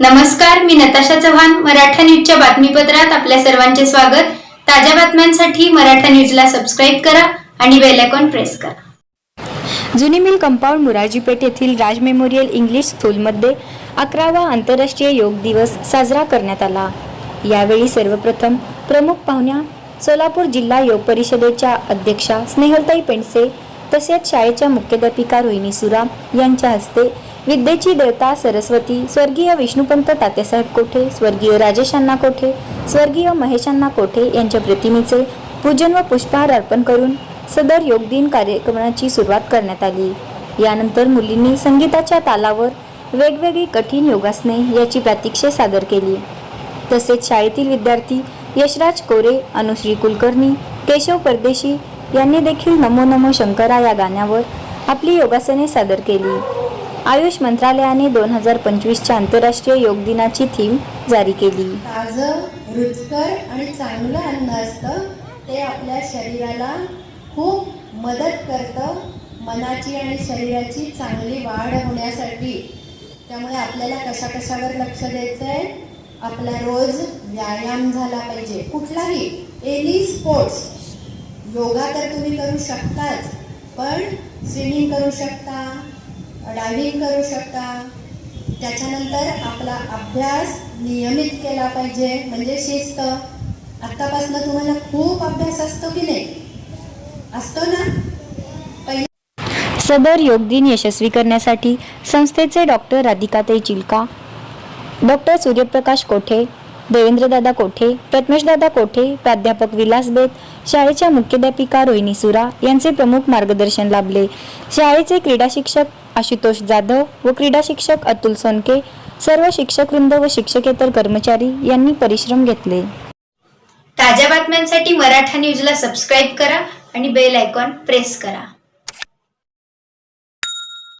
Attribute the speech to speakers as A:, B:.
A: नमस्कार मी नताशा चव्हाण मराठा न्यूजच्या बातमीपत्रात आपल्या सर्वांचे स्वागत. ताज्या बातम्यांसाठी मराठा न्यूजला सबस्क्राईब करा आणि बेल आयकॉन प्रेस करा.
B: जुनी मिल कंपाऊंड मुराजीपेठ येथील राज मेमोरियल इंग्लिश स्कूलमध्ये अकरावा आंतरराष्ट्रीय योग दिवस साजरा करण्यात आला. यावेळी सर्वप्रथम प्रमुख पाहुण्या सोलापूर जिल्हा योग परिषदेच्या अध्यक्षा स्नेहलताई पेंडसे तसेच शाळेच्या मुख्याध्यापिका रोहिणी सुराम यांच्या हस्ते विद्येची देवता सरस्वती स्वर्गीय विष्णुपंत तात्यासाहेब कोठे स्वर्गीय राजेशांना कोठे स्वर्गीय महेशांना कोठे यांच्या प्रतिमेचे पूजन व पुष्पहार अर्पण करून सदर योग दिन कार्यक्रमाची सुरुवात करण्यात आली. यानंतर मुलींनी संगीताच्या तालावर वेगवेगळी कठीण योगासने याची प्रतीक्षा सादर केली. तसेच शाळेतील विद्यार्थी यशराज कोरे अनुश्री कुलकर्णी केशव परदेशी यांनी देखील नमो नमो शंकरा या गाण्यावर आपली योगासने सादर केली. आयुष मंत्रालयाने दोन हजार पंचवीसच्या आंतरराष्ट्रीय योग दिनाची थीम जारी केली.
C: ताजं रुचकर आणि चांगलं अन्न असतं ते आपल्या शरीराला खूप मदत करतं मनाची आणि शरीराची चांगली वाढ होण्यासाठी. त्यामुळे आपल्याला कशा कशावर लक्ष द्यायचं आहे आपला रोज व्यायाम झाला पाहिजे. कुठलाही एनी स्पोर्ट्स योगा तर तुम्ही करू शकताच पण स्विमिंग करू शकता डायविंग करू शकता. त्याच्यानंतर आपला अभ्यास नियमित केला पाहिजे म्हणजे शिस्त. आत्तापासनं तुम्हाला खूप अभ्यास असतो की नाही? असतो ना?
B: सदर योग दिन यशस्वी करण्यासाठी संस्थेचे डॉक्टर राधिकाताई चिलका डॉक्टर सूर्यप्रकाश कोठे देवेंद्रदादा कोठे प्रथमेशदादा कोठे प्राध्यापक विलास बेत शाळेच्या मुख्याध्यापिका रोहिणी सुरा यांचे प्रमुख मार्गदर्शन लाभले. शाळेचे क्रीडा शिक्षक आशुतोष जाधव व क्रीडा शिक्षक अतुल सोनके सर्व शिक्षक वृंद व शिक्षकेतर कर्मचारी यांनी परिश्रम घेतले.
A: ताज्या बातम्यांसाठी मराठा न्यूजला सबस्क्राईब करा आणि बेल आयकॉन प्रेस करा.